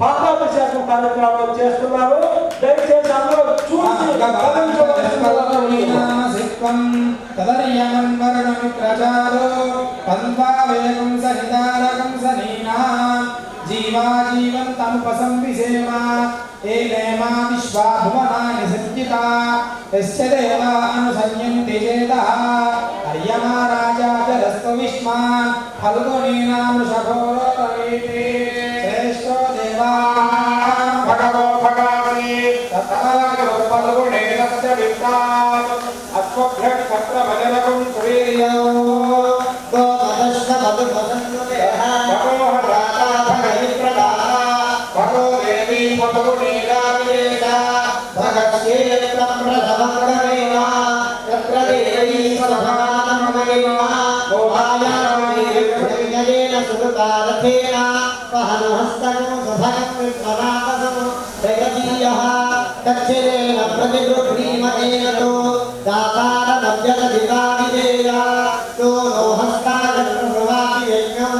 పాదాభిషేకం కార్యక్రమాలు చేస్తున్నారు. దయచేసి అందరూ చూసి గమనించవలసిందిగా సిత్వం తదర్యమన్వరణమిత్రచారో పన్వావేగం సహితారకం సనీనా జీవాజీవంతముపసంవిసేమ ఏనేమా విశ్వా భువనాని సజ్జితా యస్య దేవా అనుసంయంతి చేతః హర్యమా రాజా జలస్వ విష్మాన్ ఫల్గుణీనామృషభోరవీతి శ్రేష్ఠో దేవా దక్షిణేన ప్రతిగృహ్ణీమేనతో దాతారనవ్యధికావిజేయా తో నో హస్తాగత్రవాపి యజ్ఞం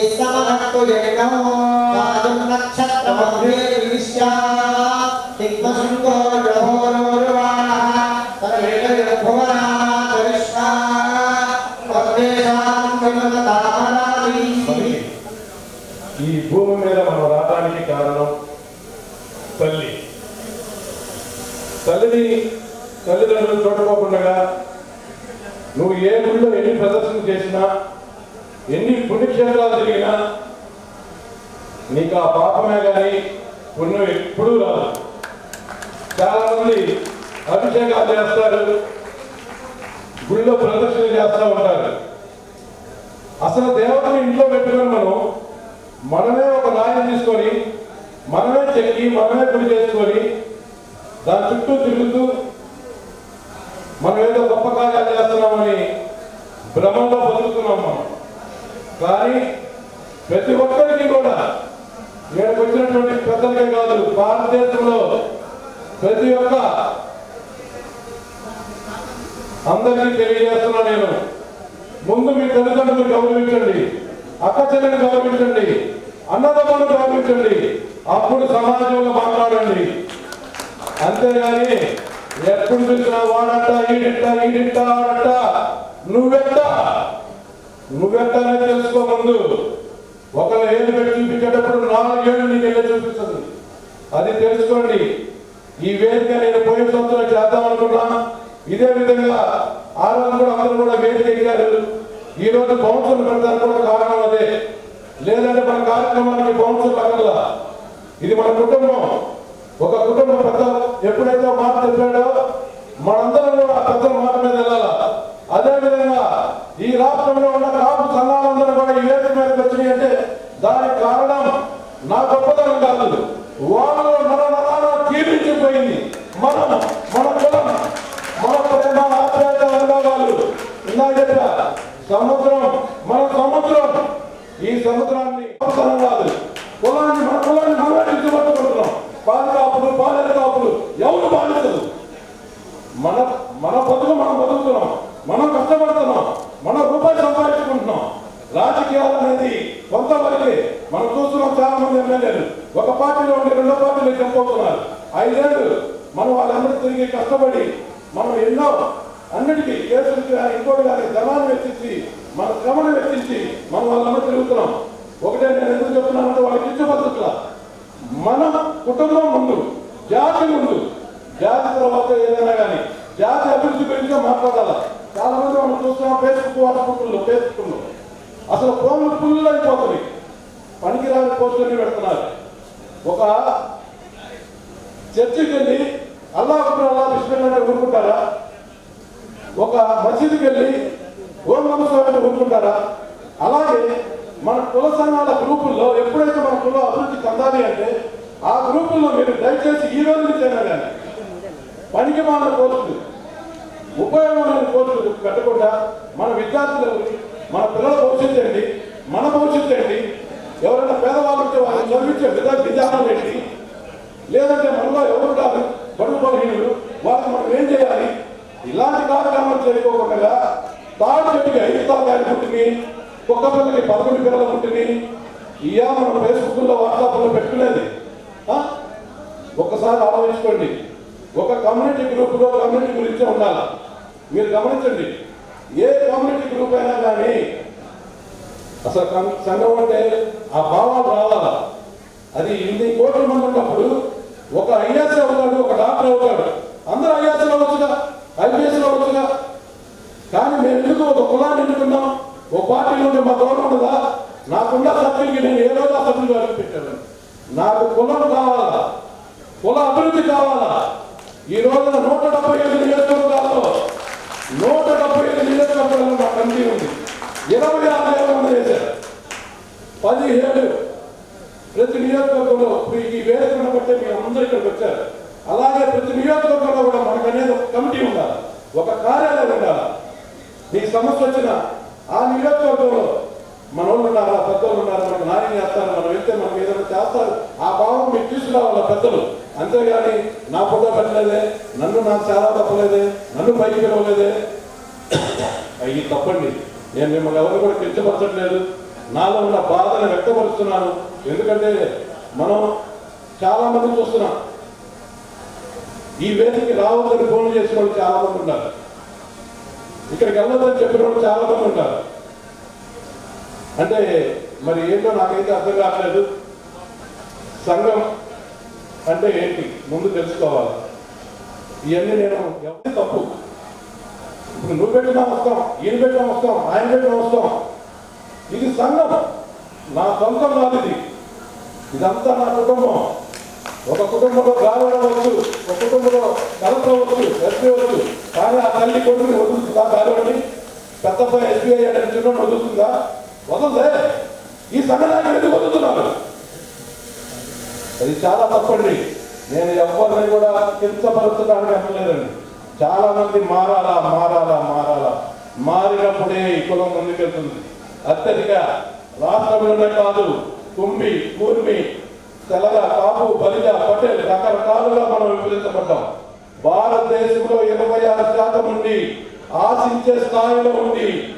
హస్తా నక్షత్రమధ్యే ప్రా శుభకృతమయుమతిగురుడా ఈ భూమి మీద మనం రావడానికి కారణం తల్లి. తల్లిని తల్లిదండ్రులు చూడకోకుండా నువ్వు ఏ గుడిలో ఎన్ని ప్రదర్శన చేసినా ఎన్ని పుణ్యక్షేత్రాలు తిరిగినా నీకు ఆ పాపమే కానీ పుణ్యం ఎప్పుడూ రాదు. చాలా మంది అభిషేకాలు చేస్తారు గుడిలో ప్రదర్శన చేస్తూ ఉంటారు. అసలు దేవతను ఇంట్లో పెట్టుకొని మనం మనమే ఒక రాయిని తీసుకొని మనమే చెక్కి మనమే గుడి చేసుకొని దాని చుట్టూ తిరుగుతూ మనం ఏదో గొప్ప కార్యాలు చేస్తున్నామని భ్రమంలో బతుకుతున్నాం మనం. కానీ ప్రతి ఒక్కరికి కూడా ఇక్కడికి వచ్చినటువంటి పెద్దలకే కాదు భారతదేశంలో ప్రతి ఒక్క అందరికీ తెలియజేస్తున్నా నేను. ముందు మీ తల్లిదండ్రులు గౌరవించండి అక్క చెల్లెని గౌరవించండి అన్నదమ్ములను గౌరవించండి అప్పుడు సమాజంలో మాట్లాడండి. అంతేగాని ఎప్పుడు చూసినా వాడట ఈడింట ఈడింట ఆడట నువ్వెట్ట నువ్వెట్టనే తెలుసుకో ముందు. ఒకళ్ళు ఏళ్ళు పెట్టి చూపించేటప్పుడు నాలుగు ఏళ్ళు నీకు వెళ్ళి చూపిస్తుంది. అది తెలుసుకోండి. ఈ వేదిక నేను పోయిన సంవత్సరం చేద్దాం అనుకున్నా. ఇదే విధంగా ఆ రోజు కూడా అందరూ కూడా వేదిక ఎక్కారు. ఈ రోజు బౌన్సర్లు పెడతారు కూడా కారణం అదే. లేదంటే మన కార్యక్రమానికి బౌన్సర్లు అక్కర్లా ఇది మన కుటుంబం. ఒక కుటుంబ పెద్ద ఎప్పుడైతే మాట చెప్పాడో మనందరం కూడా ఆ పెద్దల మాట మీద వెళ్ళాలా? అదే రాష్ట్రంలో ఉన్న కాపు సంఘాలందరూ కూడా ఈ వేదిక మీదకి వచ్చినాయి అంటే దానికి కారణం నా గొప్పతనం కాదు. వాళ్ళు నర నరాన తీర్చిపోయింది మనం మన కులం మన ప్రేమ ఆప్యాయత అనుభవాలు ఇందాక చెప్పా సముద్రం మన సముద్రం. ఈ సముద్రాన్ని అవసరం కాదు. కులాన్ని మన కులాన్ని మనమే నిలిచిపట్టుకుంటున్నాం పాలు కాపులు పాలెల కాపులు ఎవరు బాధితులు మన మన బతుకు మనం బతుకుతున్నాం. మనం కష్టపడుతున్నాం. మనం రూపాయి సంపాదించుకుంటున్నాం. రాజకీయాలు అనేది కొంతవరకే మనం చూస్తున్నాం చాలా మంది ఎమ్మెల్యేలు. ఒక పార్టీలో ఉండి రెండో పార్టీలో చెప్పుకుంటున్నారు ఐదేళ్ళు మనం వాళ్ళందరూ తిరిగి కష్టపడి మనం ఎన్నో అన్నిటికీ కేసులు కానీ ఇంకోటి కానీ ధనాన్ని వెచ్చించి మన శ్రమను వెచ్చించి మనం వాళ్ళందరూ తిరుగుతున్నాం. ఒకటే నేను ఎందుకు చెప్తున్నానంటే వాళ్ళకి ఇచ్చే పద్ధతుల. మన కుటుంబం ముందు జాతి ముందు జాతి తర్వాత ఏదైనా కానీ జాతి అభివృద్ధి గురించి మాట్లాడాలి? చాలా మంది మనం చూస్తున్నాం ఫేస్బుక్ వాట్సాప్లో ఫేస్బుక్లో అసలు ఫోన్లు ఫుల్ అయిపోతున్నాయి. పనికిరాని పోస్టులన్నీ పెడుతున్నారు. ఒక చర్చికి వెళ్ళి అల్లా అల్లా బిస్మిల్లా ఊరుకుంటారా? ఒక మసీదుకి వెళ్ళి ఓం నమస్కారం ఊరుకుంటారా? అలాగే మన కుల సంఘాల గ్రూపుల్లో ఎప్పుడైతే మన కులం అభివృద్ధి చెందాలి అంటే ఆ గ్రూపుల్లో మీరు దయచేసి ఈ రోజు నుంచి అయినా కానీ పనికి మాన ముప్పై ఉపయోగమైన కోర్సులు పెట్టకుండా మన విద్యార్థులు మన పిల్లల భవిష్యత్తు ఏంటి? మన భవిష్యత్తు ఏంటి? ఎవరైనా పేదవాళ్ళు ఉంటే వాళ్ళని చదివించే విధా విధానం ఏంటి? లేదంటే మనలో ఎవరు కాదు బడుగు బలహీనులు. వాళ్ళకి మనం ఏం చేయాలి? ఇలాంటి కార్యక్రమాలు చేయకోకుండా తాడు చెట్టుకి ఐదు తాగాలి పుట్టిని కుక్క పిల్లకి పదకొండు పిల్లలు పుట్టిని ఇయా మనం ఫేస్బుక్లో వాట్సాప్లో పెట్టుకునేది. ఒక్కసారి ఆలోచించుకోండి. ఒక కమ్యూనిటీ గ్రూప్లో కమ్యూనిటీ గురించి ఉండాలి? మీరు గమనించండి. ఏ కమ్యూనిటీ గ్రూప్ అయినా కానీ అసలు కం- సంఘం అంటే ఆ భావాలు రావాలా? అది ఇన్ని కోట్ల మంది ఉన్నప్పుడు ఒక ఐఎస్ అవుతాడు ఒక డాక్టర్ అవుతాడు. అందరూ ఐఎస్ అవ్వచ్చుగా ఐపీఎస్ అవ్వచ్చుగా కానీ మేము ఎందుకు ఒక కులాన్ని ఎన్నుకున్నాం? ఒక పార్టీ ఉంటే మా గౌరవం ఉండదా నాకున్న సభ్యులకి నేను ఏ రోజు ఆ సభ్యులు పెట్టాను? నాకు కులం కావాలా? కుల అభివృద్ధి కావాలా? ఈ రోజున నూట డెబ్బై ఐదు నియోజకవర్గాల్లో నూట డెబ్బై ఐదు నియోజకవర్గాల్లో మా కమిటీ ఉంది. ఇరవై ఆరు వేల మంది వేశారు. పదిహేడు ప్రతి నియోజకవర్గంలో ఇప్పుడు ఈ వేదికను బట్టి మీ అందరూ ఇక్కడికి వచ్చారు. అలాగే ప్రతి నియోజకవర్గంలో కూడా మనకు అనేది ఒక కమిటీ ఉండాలి. ఒక కార్యాలయం ఉండాలి. నీకు సమస్య వచ్చిన ఆ నియోజకవర్గంలో మన ఉన్నారా పెద్దోళ్ళు ఉన్నారా మనకు న్యాయం చేస్తారు మనం వెళ్తే మనం ఏదైనా చేస్తారు. ఆ భావం మీకు తీసుకురావాలి పెద్దలు? అంతేగాని నా ఫోటో పెట్టలేదే నన్ను నాకు చాలా తప్పలేదే నన్ను పైకి పిలవలేదే. అయ్యి తప్పండి. నేను మిమ్మల్ని ఎవరు కూడా కించపరచట్లేదు. నాలో ఉన్న బాధను వ్యక్తపరుస్తున్నాను. ఎందుకంటే మనం చాలా మంది చూస్తున్నాం. ఈ వేదికకి రావద్దని ఫోన్ చేసిన వాళ్ళు చాలా మంది ఉన్నారు. ఇక్కడికి వెళ్ళదని చెప్పిన వాళ్ళు చాలా మంది ఉంటారు అంటే మరి ఏంటో నాకైతే అర్థం కావట్లేదు. సంఘం అంటే ఏంటి? ముందు తెలుసుకోవాలి. ఇవన్నీ నేను ఎవరి తప్పు? ఇప్పుడు నువ్వు పెట్టినా వస్తాం ఈయన పెట్టినా వస్తాం ఆయన పెట్టినా వస్తాం ఇది సంఘం. నా సొంతం కాదు ఇది. ఇదంతా నా కుటుంబం. ఒక కుటుంబంలో గాలి వచ్చు ఒక కుటుంబంలో కలెక్టర్ వచ్చు ఎస్పీ వచ్చు కానీ ఆ తల్లి కొడుకుని వదులుతుందా గాలిని పెద్దపై ఎస్బీఐ అనే చిన్న వదులుతుందా? వదలదే ఈ సంఘటన ఎందుకు వదులుతున్నారు? అది చాలా తప్పండి. నేను ఎవరిని కూడా కించపరుచడానికి అనలేదండి చాలా మంది మారాలా మారాలా మారాలా. మారినప్పుడే ఈ కులం ముందుకెళ్తుంది. అత్యధిక రాష్ట్రంలోనే కాదు కుంభి కూర్మి తెలగ కాపు బలిజ పటేల్ రకరకాలుగా మనం విభజించబడ్డాం. భారతదేశంలో ఇరవై ఆరు శాతం ఉండి ఆశించే స్థాయిలో ఉండి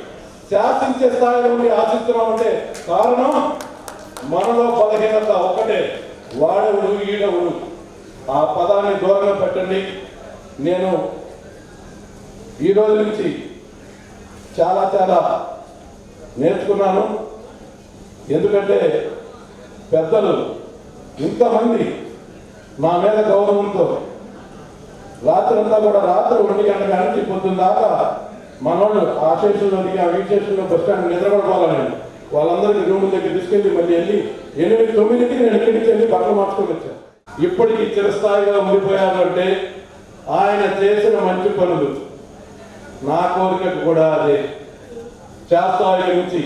శాసించే స్థాయిలో ఉండి ఆశిస్తున్నాం అంటే కారణం మనలో బలహీనత ఒక్కటే. వాడవుడు ఈడవుడు? ఆ పదాన్ని దూరంగా పెట్టండి. నేను ఈ రోజు నుంచి చాలా చాలా నేర్చుకున్నాను. ఎందుకంటే పెద్దలు ఇంతమంది మా మీద గౌరవంతో రాత్రంతా కూడా రాత్రి ఒంటి గంట నుంచి పొద్దున్న దాకా మనోళ్ళు ఆ స్టేషన్లోకి ఆ ఈ స్టేషన్లో బస్ స్టాండ్ నిద్రపడిపోవాలని వాళ్ళందరికీ రూమ్ దగ్గర తీసుకెళ్ళి మళ్ళీ వెళ్ళి ఎనిమిది తొమ్మిదికి నేను ఇక్కడి నుంచి వెళ్ళి బట్టలు మార్చుకొని వచ్చాను. ఇప్పటికీ చిరస్థాయిగా ఉండిపోయారు అంటే ఆయన చేసిన మంచి పనులు. నా కోరిక కూడా అదే. శాస్త్రాల నుంచి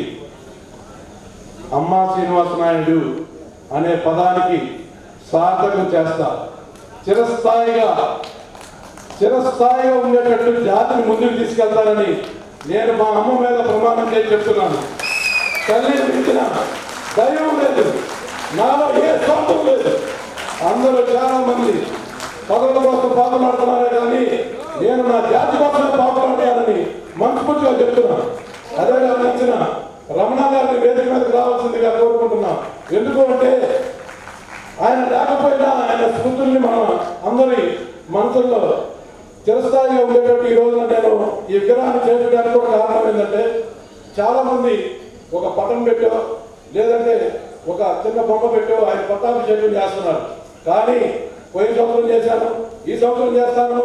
అమ్మా శ్రీనివాస నాయుడు అనే పదానికి సార్థకం చేస్తా. చిరస్థాయిగా చిరస్థాయిగా ఉండేటట్టు జాతిని ముందుకు తీసుకెళ్తారని నేను మా అమ్మ మీద ప్రమాణం చేసి చెప్తున్నాను. తల్లి మించిన దైవం లేదు. నాలో ఏ స్వార్థం లేదు. అందరూ చాలా మంది. పదవుల కోసం పాపలాడుతున్నారే కానీ నేను నా జాతి కోసమే పాపలాడానని మనస్ఫూర్తిగా చెప్తున్నాను అదే నచ్చిన రమణ గారిని వేదిక మీదకి రావాల్సిందిగా కోరుకుంటున్నా ఎందుకు అంటే ఆయన లేకపోయినా ఆయన స్మృతుల్ని మనం అందరి మనసుల్లో చిరస్థాయిగా ఉండేటట్టు ఈ రోజున నేను ఈ విగ్రహాన్ని చేయడానికి కూడా కారణం ఏంటంటే చాలా మంది ఒక పటం పెట్టో లేదంటే ఒక చిన్న బొమ్మ పెట్టో ఆయన పట్టాభిషేకం చేస్తున్నారు. కానీ పోయిన సంవత్సరం చేశాను ఈ సంవత్సరం చేస్తాను